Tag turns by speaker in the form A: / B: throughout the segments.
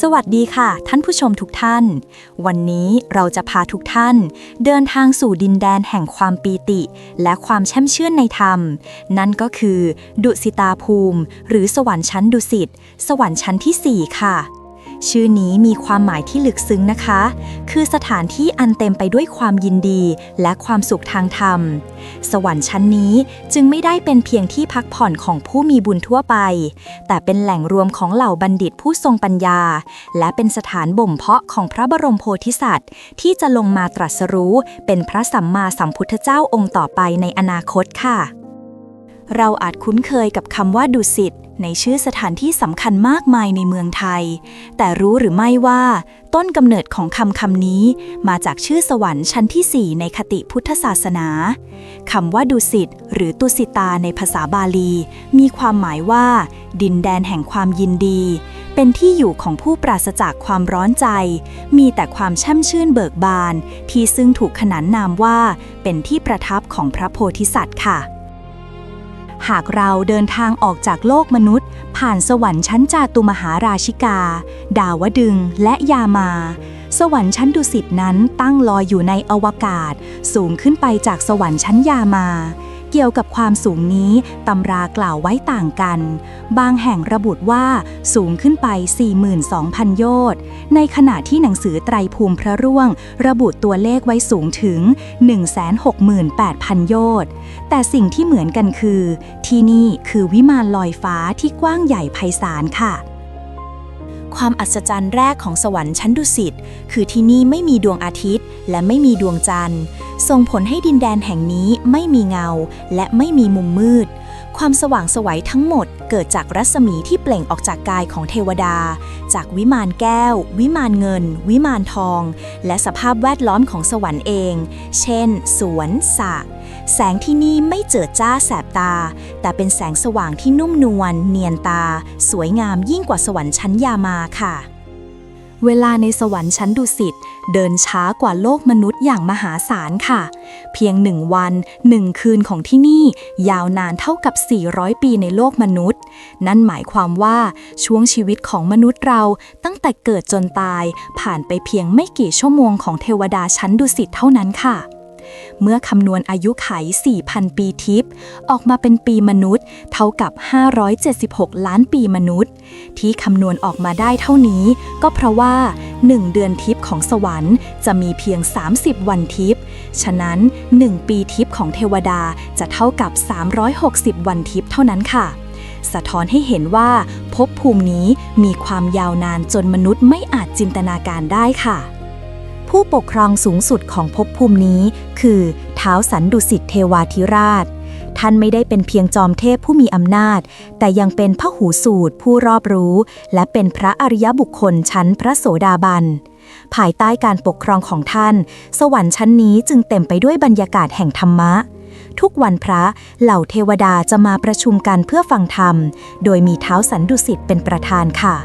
A: สวัสดีค่ะ ท่านผู้ชมทุกท่าน วันนี้เราจะพาทุกท่าน เดินทางสู่ดินแดนแห่งความปีติ และความแช่มชื่นในธรรม นั่นก็คือ ดุสิตาภูมิ หรือสวรรค์ชั้นดุสิตสวรรค์ชั้นทีสี่4 ค่ะ ชื่อนี้มีความหมายที่ลึกซึ้งนะคะ คือสถานที่อันเต็มไปด้วยความยินดีและความสุขทางธรรม สวรรค์ชั้นนี้จึงไม่ได้เป็นเพียงที่พักผ่อนของผู้มีบุญทั่วไป แต่เป็นแหล่งรวมของเหล่าบัณฑิตผู้ทรงปัญญา และเป็นสถานบ่มเพาะของพระบรมโพธิสัตว์ ที่จะลงมาตรัสรู้เป็นพระสัมมาสัมพุทธเจ้าองค์ต่อไปในอนาคตค่ะ เราอาจคุ้นเคยกับคำว่าดุสิตในชื่อสถานที่สำคัญมากมายในเมืองไทย แต่รู้หรือไม่ว่า ต้นกำเนิดของคำคำนี้ มาจากชื่อสวรรค์ชั้นที่ 4 ในคติพุทธศาสนาคำว่าดุสิตหรือตุสิตาในภาษาบาลี มีความหมายว่า ดินแดนแห่งความยินดี เป็นที่อยู่ของผู้ปราศจากความร้อนใจ มีแต่ความช่มชื่นเบิกบาน ที่ซึ่งถูกขนานนามว่า เป็นที่ประทับของพระโพธิสัตว์ค่ะ หากเราเดินทางออกจากโลกมนุษย์ ผ่านสวรรค์ชั้นจาตุมหาราชิกา ดาวดึงและยามา สวรรค์ชั้นดุสิตนั้นตั้งลอยอยู่ในอวกาศ สูงขึ้นไปจากสวรรค์ชั้นยามา เกี่ยวกับความสูงนี้ตำรากล่าวไว้ต่างกัน บางแห่งระบุว่าสูงขึ้นไป 42,000 โยชน์ ในขณะที่หนังสือไตรภูมิพระร่วง ระบุตัวเลขไว้สูงถึง 168,000 โยชน์ แต่สิ่งที่เหมือนกันคือ ที่นี่คือวิมานลอยฟ้าที่กว้างใหญ่ไพศาลค่ะ ความอัศจรรย์แรกของสวรรค์ชั้นดุสิตคือที่นี่ไม่มีดวงอาทิตย์ และไม่มีดวงจันทร์ส่งผลให้ดินแดนแห่งนี้ไม่มีเงา และไม่มีมุมมืด ความสว่างสวัยทั้งหมดเกิดจากรัศมีที่เปล่งออกจากกายของเทวดา จากวิมานแก้ว วิมานเงิน วิมานทอง และสภาพแวดล้อมของสวรรค์เอง เช่น สวนสระ แสงที่นี่ไม่เจิดจ้าแสบตา แต่เป็นแสงสว่างที่นุ่มนวลเนียนตา สวยงามยิ่งกว่าสวรรค์ชั้นยามาค่ะ เวลาในสวรรค์ชั้นดุสิตเดินช้ากว่าโลกมนุษย์อย่างมหาศาลค่ะ เพียงหนึ่งวันหนึ่งคืนของที่นี่ ยาวนานเท่ากับ 400 ปีในโลกมนุษย์ นั่นหมายความว่าช่วงชีวิตของมนุษย์เราตั้งแต่เกิดจนตายผ่านไปเพียงไม่กี่ชั่วโมงของเทวดาชั้นดุสิตเท่านั้นค่ะ เมื่อคำนวณอายุไข 4,000 ปีทิพย์ออกมาเป็นปีมนุษย์ เท่ากับ 576 ล้านปีมนุษย์ ที่คำนวณออกมาได้เท่านี้ ก็เพราะว่า 1 เดือนทิพย์ของสวรรค์จะมีเพียง 30 วันทิพย์ฉะนั้น 1 ปีทิพย์ของเทวดาจะเท่ากับ 360 วันทิพย์เท่านั้นค่ะสะท้อนให้เห็นว่าภพภูมินี้มีความยาวนานจนมนุษย์ไม่อาจจินตนาการได้ค่ะ ผู้ปกครองสูงสุดของภพภูมินี้ คือท้าวสันดุสิตเทวาธิราช ท่านไม่ได้เป็นเพียงจอมเทพผู้มีอำนาจ แต่ยังเป็นพระหูสูตรผู้รอบรู้ และเป็นพระอริยบุคคลชั้นพระโสดาบันภายใต้การปกครองของท่าน สวรรค์ชั้นนี้จึงเต็มไปด้วยบรรยากาศแห่งธรรมะ ทุกวันพระเหล่าเทวดาจะมาประชุมกันเพื่อฟังธรรม โดยมีเท้าสันดุสิตเป็นประธานค่ะ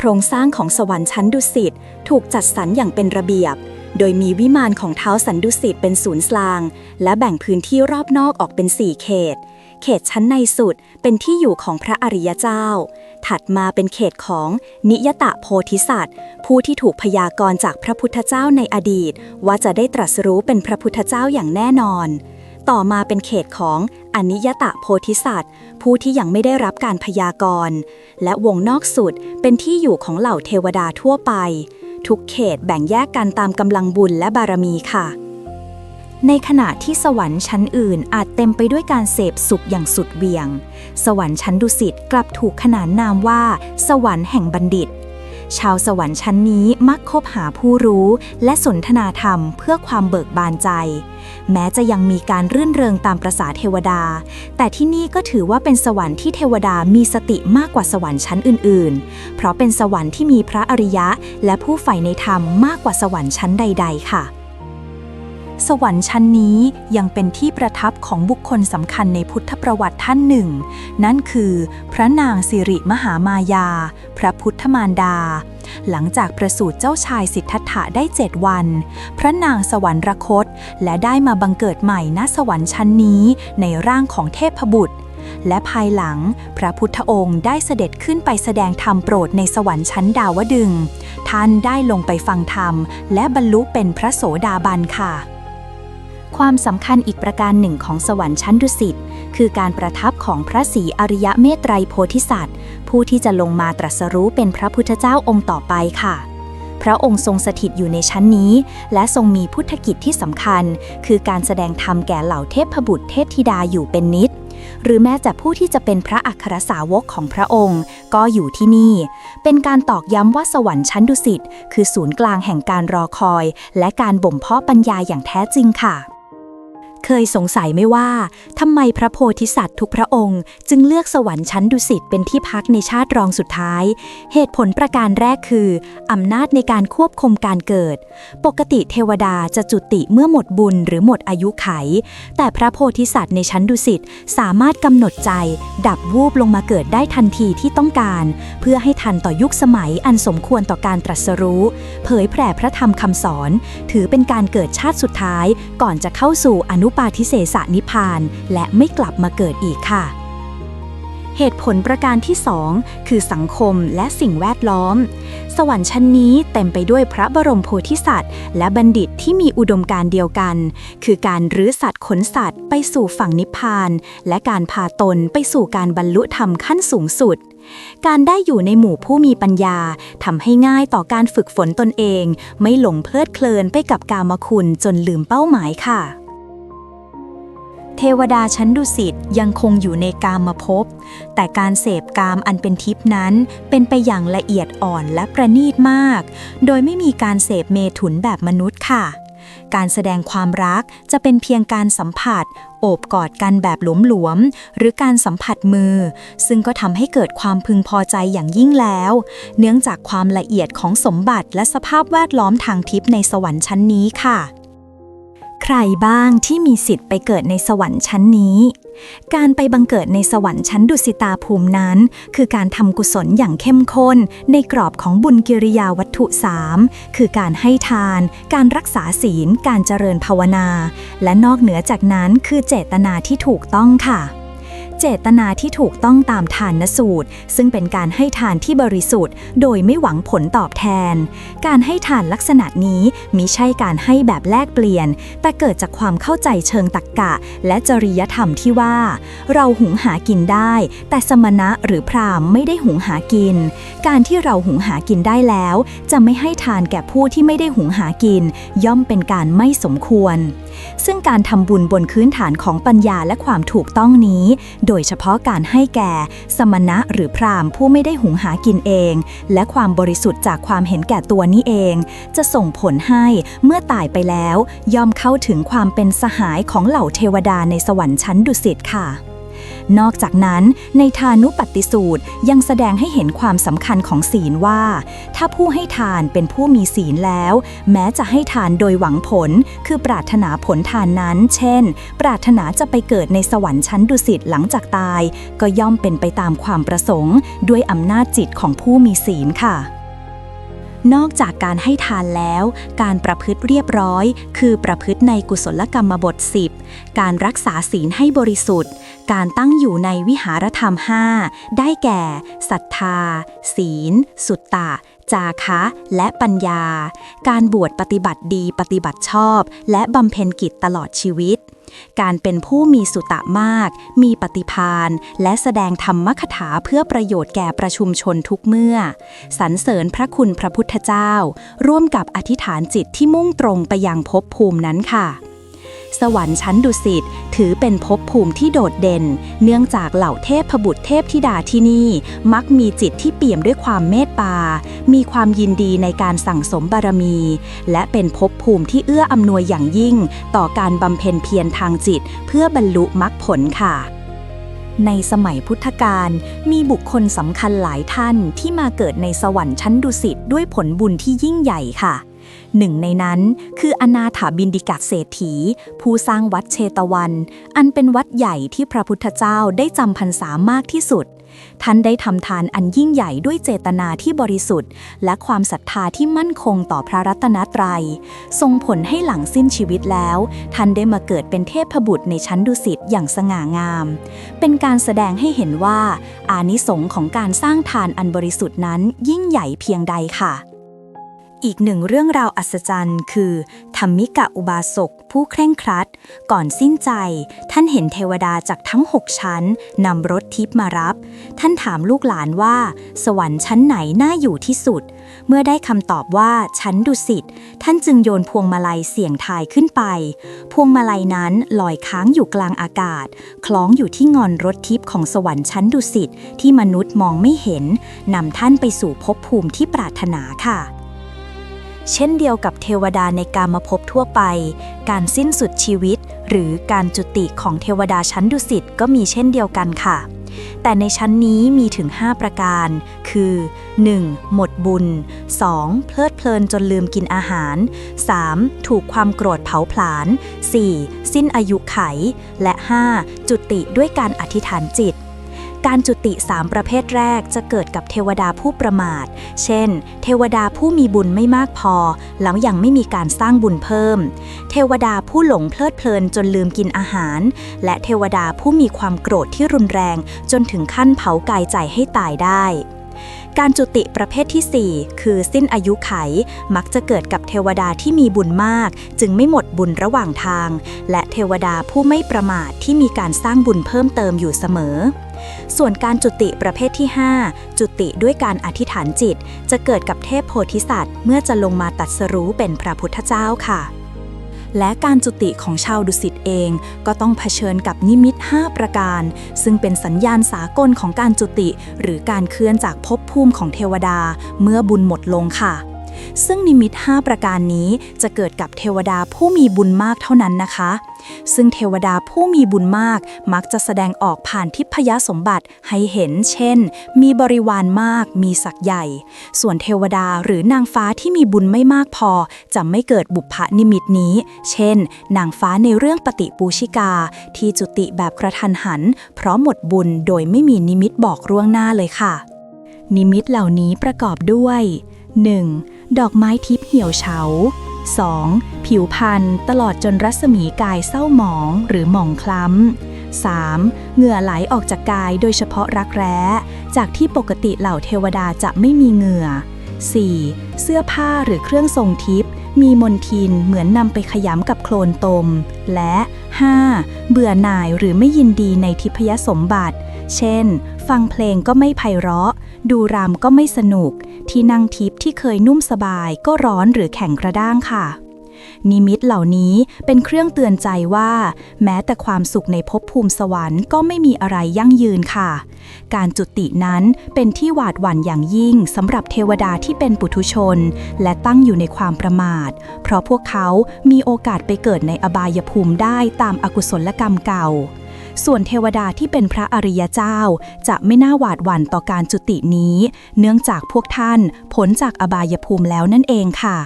A: ครงสร้างของสวรรค์ชั้นดุสิตถูกจัดสรรอย่างเป็นระเบียบ โดยมีวิมานของเท้าสันดุสิตเป็นศูนย์กลาง และแบ่งพื้นที่รอบนอกออกเป็น 4 เขต เขตชั้นในสุดเป็นที่อยู่ของพระอริยเจ้า ถัดมาเป็นเขตของนิยตะโพธิสัตว์ ผู้ที่ถูกพยากรณ์จากพระพุทธเจ้าในอดีต ว่าจะได้ตรัสรู้เป็นพระพุทธเจ้าอย่างแน่นอน ต่อมาเป็นเขตของอนิยตะโพธิสัตว์ ผู้ที่ยังไม่ได้รับการพยากรณ์ และวงนอกสุดเป็นที่อยู่ของเหล่าเทวดาทั่วไป ทุกเขตแบ่งแยกกันตามกำลังบุญและบารมีค่ะ ในขณะที่สวรรค์ชั้นอื่นอาจเต็มไปด้วยการเสพสุขอย่างสุดเหวี่ยง สวรรค์ชั้นดุสิตกลับถูกขนานนามว่า สวรรค์แห่งบัณฑิต ชาวสวรรค์ชั้นนี้มักคบหาผู้รู้ และสนทนาธรรมเพื่อความเบิกบานใจ แม้จะยังมีการรื่นเริงตามประษาเทวดา แต่ที่นี่ก็ถือว่าเป็นสวรรค์ที่เทวดามีสติมากกว่าสวรรค์ชั้นอื่น ๆ เพราะเป็นสวรรค์ที่มีพระอริยะ และผู้ใฝ่ในธรรมมากกว่าสวรรค์ชั้นใด ๆ ค่ะ สวรรค์ชั้นนี้ยังเป็นที่ประทับของบุคคลสำคัญในพุทธประวัติท่านหนึ่ง นั่นคือ พระนางสิริมหามายา พระพุทธมารดา หลังจากประสูติเจ้าชายสิทธัตถะได้เจ็ดวัน พระนางสวรรคต และได้มาบังเกิดใหม่ณสวรรค์ชั้นนี้ในร่างของเทพบุตรและภายหลังพระพุทธองค์ได้เสด็จขึ้นไปแสดงธรรมโปรดในสวรรค์ชั้นดาวดึง ท่านได้ลงไปฟังธรรม และบรรลุเป็นพระโสดาบันค่ะ ความสำคัญอีกประการหนึ่งของสวรรค์ชั้นดุสิตคือการประทับของพระศรีอริยเมตไตรโพธิสัตว์ ผู้ที่จะลงมาตรัสรู้เป็นพระพุทธเจ้าองค์ต่อไปค่ะ พระองค์ทรงสถิตอยู่ในชั้นนี้ และทรงมีพุทธกิจที่สำคัญ คือการแสดงธรรมแก่เหล่าเทพบุตรเทพธิดาอยู่เป็นนิดหรือแม้แต่ผู้ที่จะเป็นพระอัครสาวกของพระองค์ ก็อยู่ที่นี่ เป็นการตอกย้ำว่าสวรรค์ชั้นดุสิตคือศูนย์กลางแห่งการรอคอย และการบ่มเพาะปัญญาอย่างแท้จริงค่ะ เคยสงสัยไหมว่าทำไมพระโพธิสัตว์ทุกพระองค์ จึงเลือกสวรรค์ชั้นดุสิตเป็นที่พักในชาติรองสุดท้าย เหตุผลประการแรกคืออำนาจในการควบคุมการเกิด ปกติเทวดาจะจุติเมื่อหมดบุญหรือหมดอายุไข แต่พระโพธิสัตว์ในชั้นดุสิตสามารถกำหนดใจ ดับวูบลงมาเกิดได้ทันทีที่ต้องการ เพื่อให้ทันต่อยุคสมัยอันสมควรต่อการตรัสรู้ เผยแผ่พระธรรมคำสอน ถือเป็นการเกิดชาติสุดท้าย ก่อนจะเข้าสู่อนุปาทิเสสนิพาน และไม่กลับมาเกิดอีกค่ะ เหตุผลประการที่2คือสังคมและสิ่งแวดล้อม สวรรค์ชั้นนี้เต็มไปด้วยพระบรมโพธิสัตว์ และบัณฑิตที่มีอุดมการเดียวกัน คือการรื้อสัตว์ขนสัตว์ไปสู่ฝั่งนิพพาน และการพาตนไปสู่การบรรลุธรรมขั้นสูงสุดการได้อยู่ในหมู่ผู้มีปัญญาทำให้ง่ายต่อการฝึกฝนตนเอง ไม่หลงเพลิดเพลินไปกับกามคุณจนลืมเป้าหมายค่ะ เทวดาชั้นดุสิตยังคงอยู่ในกามภพ แต่การเสพกามอันเป็นทิพนั้นเป็นไปอย่างละเอียดอ่อนและประณีตมาก โดยไม่มีการเสพเมถุนแบบมนุษย์ค่ะ การแสดงความรักจะเป็นเพียงการสัมผัส โอบกอดกันแบบหลวมๆ หรือการสัมผัสมือ ซึ่งก็ทำให้เกิดความพึงพอใจอย่างยิ่งแล้ว เนื่องจากความละเอียดของสมบัติและสภาพแวดล้อมทางทิพย์ในสวรรค์ชั้นนี้ค่ะ ใครบ้างที่มีสิทธิ์ไปเกิดในสวรรค์ชั้นนี้ การไปบังเกิดในสวรรค์ชั้นดุสิตาภูมินั้น คือการทำกุศลอย่างเข้มข้น ในกรอบของบุญกิริยาวัตถุ3คือการให้ทาน การรักษาศีล การเจริญภาวนา และนอกเหนือจากนั้นคือเจตนาที่ถูกต้องค่ะ เจตนาที่ถูกต้องตามทานนสูตร ซึ่งเป็นการให้ทานที่บริสุทธิ์ โดยไม่หวังผลตอบแทน การให้ทานลักษณะนี้มิใช่การให้แบบแลกเปลี่ยน แต่เกิดจากความเข้าใจเชิงตรรกกะ และจริยธรรมที่ว่า เราหุงหากินได้ แต่สมณะหรือพราหมณ์ไม่ได้หุงหากิน การที่เราหุงหากินได้แล้ว จะไม่ให้ทานแก่ผู้ที่ไม่ได้หุงหากิน ย่อมเป็นการไม่สมควร ซึ่งการทำบุญบนพื้นฐานของปัญญาและความถูกต้องนี้โดยเฉพาะการให้แก่ สมณะหรือพราหมณ์ผู้ไม่ได้หุงหากินเอง และความบริสุทธิ์จากความเห็นแก่ตัวนี้เอง จะส่งผลให้เมื่อตายไปแล้ว ย่อมเข้าถึงความเป็นสหายของเหล่าเทวดาในสวรรค์ชั้นดุสิตค่ะ นอกจากนั้นในทานุปฏิสูตรยังแสดงให้เห็นความสำคัญของศีลว่า ถ้าผู้ให้ทานเป็นผู้มีศีลแล้ว แม้จะให้ทานโดยหวังผล คือปรารถนาผลทานนั้น เช่น ปรารถนาจะไปเกิดในสวรรค์ชั้นดุสิตหลังจากตาย ก็ย่อมเป็นไปตามความประสงค์ ด้วยอำนาจจิตของผู้มีศีลค่ะ นอกจากการให้ทานแล้ว การประพฤติเรียบร้อย คือประพฤติในกุศลกรรมบท 10 การรักษาศีลให้บริสุทธิ์ การตั้งอยู่ในวิหารธรรม 5 ได้แก่ศรัทธา ศีล สุตตะ จาคะ และปัญญา การบวชปฏิบัติดีปฏิบัติชอบ และบำเพ็ญกิจตลอดชีวิต การเป็นผู้มีสุตะมาก มีปฏิพานและแสดงธรรมคถาเพื่อประโยชน์แก่ประชุมชนทุกเมื่อ สรรเสริญพระคุณพระพุทธเจ้า ร่วมกับอธิษฐานจิตที่มุ่งตรงไปยังภพภูมินั้นค่ะ สวรรค์ชั้นดุสิตถือเป็นภพภูมิที่โดดเด่น เนื่องจากเหล่าเทพบุตรเทพธิดาที่นี่ มักมีจิตที่เปี่ยมด้วยความเมตตา มีความยินดีในการสั่งสมบารมี และเป็นภพภูมิที่เอื้ออำนวยอย่างยิ่ง ต่อการบำเพ็ญเพียรทางจิต เพื่อบรรลุมรรคผลค่ะในสมัยพุทธกาลมีบุคคลสำคัญหลายท่านที่มาเกิดในสวรรค์ชั้นดุสิตด้วยผลบุญที่ยิ่งใหญ่ค่ะ หนึ่งในนั้นคืออนาถาบินดิกะเศรษฐี ผู้สร้างวัดเชตวัน อันเป็นวัดใหญ่ที่พระพุทธเจ้าได้จำพรรษามากที่สุด ท่านได้ทำทานอันยิ่งใหญ่ด้วยเจตนาที่บริสุทธิ์ และความศรัทธาที่มั่นคงต่อพระรัตนตรัยส่งผลให้หลังสิ้นชีวิตแล้ว ท่านได้มาเกิดเป็นเทพบุตรในชั้นดุสิตอย่างสง่างาม เป็นการแสดงให้เห็นว่า อานิสงส์ของการสร้างทานอันบริสุทธิ์นั้นยิ่งใหญ่เพียงใดค่ะ อีกหนึ่งเรื่องราวอัศจรรย์ คือธรรมิกะอุบาสกผู้เคร่งครัด ก่อนสิ้นใจ ท่านเห็นเทวดาจากทั้งหกชั้นนำรถทิพย์มารับ ท่านถามลูกหลานว่า สวรรค์ชั้นไหนน่าอยู่ที่สุด เมื่อได้คำตอบว่าชั้นดุสิตท่านจึงโยนพวงมาลัยเสี่ยงทายขึ้นไป พวงมาลัยนั้นลอยค้างอยู่กลางอากาศ คล้องอยู่ที่งอนรถทิพย์ของสวรรค์ชั้นดุสิตที่มนุษย์มองไม่เห็นนำท่านไปสู่ภพภูมิที่ปรารถนาค่ะ เช่นเดียวกับเทวดาในการมภพบทั่วไป การสิ้นสุดชีวิต หรือการจุติของเทวดาชั้นดุสิตก็มีเช่นเดียวกันค่ะ แต่ในชั้นนี้มีถึง 5 ประการ คือ 1. หมดบุญ 2. เพลิดเพลินจนลืมกินอาหาร 3. ถูกความโกรธเผาผลาญ 4. สิ้นอายุไข และ 5. จุติด้วยการอธิษฐานจิต การจุติ 3 ประเภทแรกจะเกิดกับเทวดาผู้ประมาท เช่น เทวดาผู้มีบุญไม่มากพอ แล้วยังไม่มีการสร้างบุญเพิ่ม เทวดาผู้หลงเพลิดเพลินจนลืมกินอาหาร และเทวดาผู้มีความโกรธที่รุนแรง จนถึงขั้นเผากายใจให้ตายได้การจุติประเภทที่ 4 คือสิ้นอายุไข มักจะเกิดกับเทวดาที่มีบุญมาก จึงไม่หมดบุญระหว่างทาง และเทวดาผู้ไม่ประมาทที่มีการสร้างบุญเพิ่มเติมอยู่เสมอ ส่วนการจุติประเภทที่ 5 จุติด้วยการอธิษฐานจิต จะเกิดกับเทพโพธิสัตว์ เมื่อจะลงมาตัดสรู้เป็นพระพุทธเจ้าค่ะ และการจุติของชาวดุสิตเอง ก็ต้องเผชิญกับนิมิต 5 ประการ ซึ่งเป็นสัญญาณสากลของการจุติ หรือการเคลื่อนจากภพภูมิของเทวดา เมื่อบุญหมดลงค่ะ ซึ่งนิมิต 5 ประการนี้จะเกิดกับเทวดาผู้มีบุญมากเท่านั้นนะคะ ซึ่งเทวดาผู้มีบุญมากมักจะแสดงออกผ่านทิพยสมบัติให้เห็น เช่น มีบริวารมาก มีศักย์ใหญ่ ส่วนเทวดาหรือนางฟ้าที่มีบุญไม่มากพอ จะไม่เกิดบุพนิมิตนี้ เช่น นางฟ้าในเรื่องปฏิปูชิกา ที่จุติแบบกระทันหัน เพราะหมดบุญโดยไม่มีนิมิตบอกร่วงหน้าเลยค่ะ นิมิตเหล่านี้ประกอบด้วย 1. ดอกไม้ทิพย์เหี่ยวเฉา 2. ผิวพรรณตลอดจนรัศมีกายเศร้าหมองหรือหมองคล้ำ 3. เหงื่อไหลออกจากกายโดยเฉพาะรักแร้ จากที่ปกติเหล่าเทวดาจะไม่มีเหงื่อ 4. เสื้อผ้าหรือเครื่องทรงทิพย์มีมนทินเหมือนนำไปขยำกับโคลนตม และ 5. เบื่อหน่ายหรือไม่ยินดีในทิพยสมบัติ เช่น ฟังเพลงก็ไม่ไพเราะ ดูรำก็ไม่สนุก ที่นั่งทิพย์ที่เคยนุ่มสบายก็ร้อนหรือแข็งกระด้างค่ะ นิมิตเหล่านี้เป็นเครื่องเตือนใจว่า แม้แต่ความสุขในภพภูมิสวรรค์ก็ไม่มีอะไรยั่งยืนค่ะ การจุตินั้นเป็นที่หวาดหวั่นอย่างยิ่งสำหรับเทวดาที่เป็นปุถุชน และตั้งอยู่ในความประมาท เพราะพวกเขามีโอกาสไปเกิดในอบายภูมิได้ตามอกุศลกรรมเก่า ส่วนเทวดาที่เป็นพระอริยเจ้า จะไม่น่าหวาดหวั่นต่อการจุตินี้ เนื่องจากพวกท่านพ้นจากอบายภูมิแล้วนั่นเองค่ะ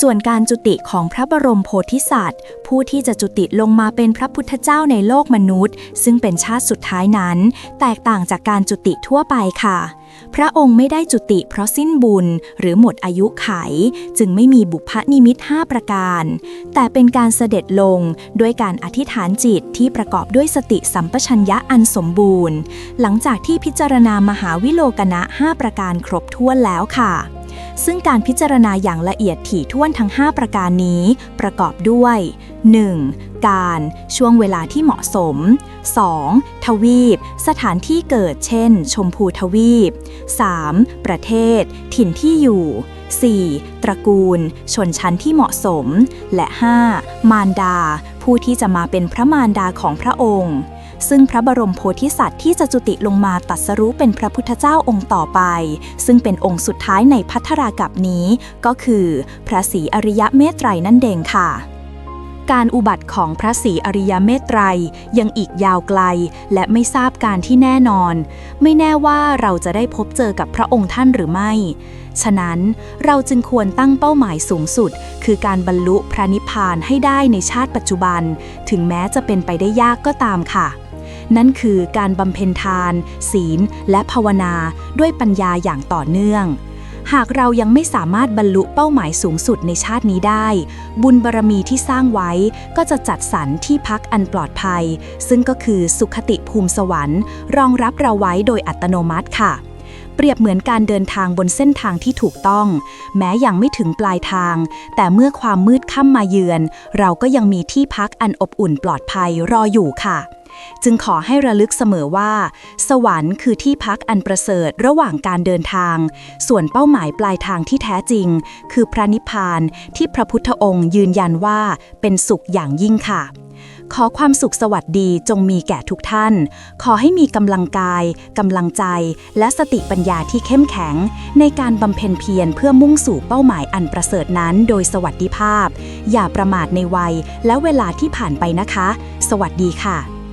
A: ส่วนการจุติของพระบรมโพธิสัตว์ ผู้ที่จะจุติลงมาเป็นพระพุทธเจ้าในโลกมนุษย์ ซึ่งเป็นชาติสุดท้ายนั้น แตกต่างจากการจุติทั่วไปค่ะ พระองค์ไม่ได้จุติเพราะสิ้นบุญหรือหมดอายุไข จึงไม่มีบุพนิมิต5ประการ แต่เป็นการเสด็จลงด้วยการอธิษฐานจิตที่ประกอบด้วยสติสัมปชัญญะอันสมบูรณ์ หลังจากที่พิจารณามหาวิโลกนะ5ประการครบถ้วนแล้วค่ะ ซึ่งการพิจารณาอย่างละเอียดถี่ถ้วนทั้ง 5 ประการนี้ ประกอบด้วย 1. การช่วงเวลาที่เหมาะสม 2. ทวีป สถานที่เกิดเช่น ชมพูทวีป 3. ประเทศ ถิ่นที่อยู่ 4. ตระกูล ชนชั้นที่เหมาะสม และ 5. มารดา ผู้ที่จะมาเป็นพระมารดาของพระองค์ ซึ่งพระบรมโพธิสัตว์ที่จะจุติลงมาตรัสรู้เป็นพระพุทธเจ้าองค์ต่อไป ซึ่งเป็นองค์สุดท้ายในพัทธรากับนี้ ก็คือ พระศรีอริยะเมตไตรนั่นเองค่ะการอุบัติของพระศรีอริยเมตไตรยังอีกยาวไกล และไม่ทราบการที่แน่นอน ไม่แน่ว่าเราจะได้พบเจอกับพระองค์ท่านหรือไม่ ฉะนั้นเราจึงควรตั้งเป้าหมายสูงสุด คือการบรรลุพระนิพพานให้ได้ในชาติปัจจุบัน ถึงแม้จะเป็นไปได้ยากก็ตามค่ะ นั่นคือการบำเพ็ญทาน ศีล และภาวนาด้วยปัญญาอย่างต่อเนื่อง หากเรายังไม่สามารถบรรลุเป้าหมายสูงสุดในชาตินี้ได้ บุญบารมีที่สร้างไว้ก็จะจัดสรรที่พักอันปลอดภัย ซึ่งก็คือสุขติภูมิสวรรค์ รองรับเราไว้โดยอัตโนมัติค่ะเปรียบเหมือนการเดินทางบนเส้นทางที่ถูกต้อง แม้ยังไม่ถึงปลายทาง แต่เมื่อความมืดค่ำมาเยือน เราก็ยังมีที่พักอันอบอุ่นปลอดภัยรออยู่ค่ะ จึงขอให้ระลึกเสมอว่า สวรรค์คือที่พักอันประเสริฐระหว่างการเดินทาง ส่วนเป้าหมายปลายทางที่แท้จริง คือพระนิพพานที่พระพุทธองค์ยืนยันว่าเป็นสุขอย่างยิ่งค่ะขอความสุขสวัสดีจงมีแก่ทุกท่าน ขอให้มีกำลังกาย กำลังใจ และสติปัญญาที่เข้มแข็ง ในการบำเพ็ญเพียรเพื่อมุ่งสู่เป้าหมายอันประเสริฐนั้นโดยสวัสดิภาพ อย่าประมาทในวัยและเวลาที่ผ่านไปนะคะ สวัสดีค่ะ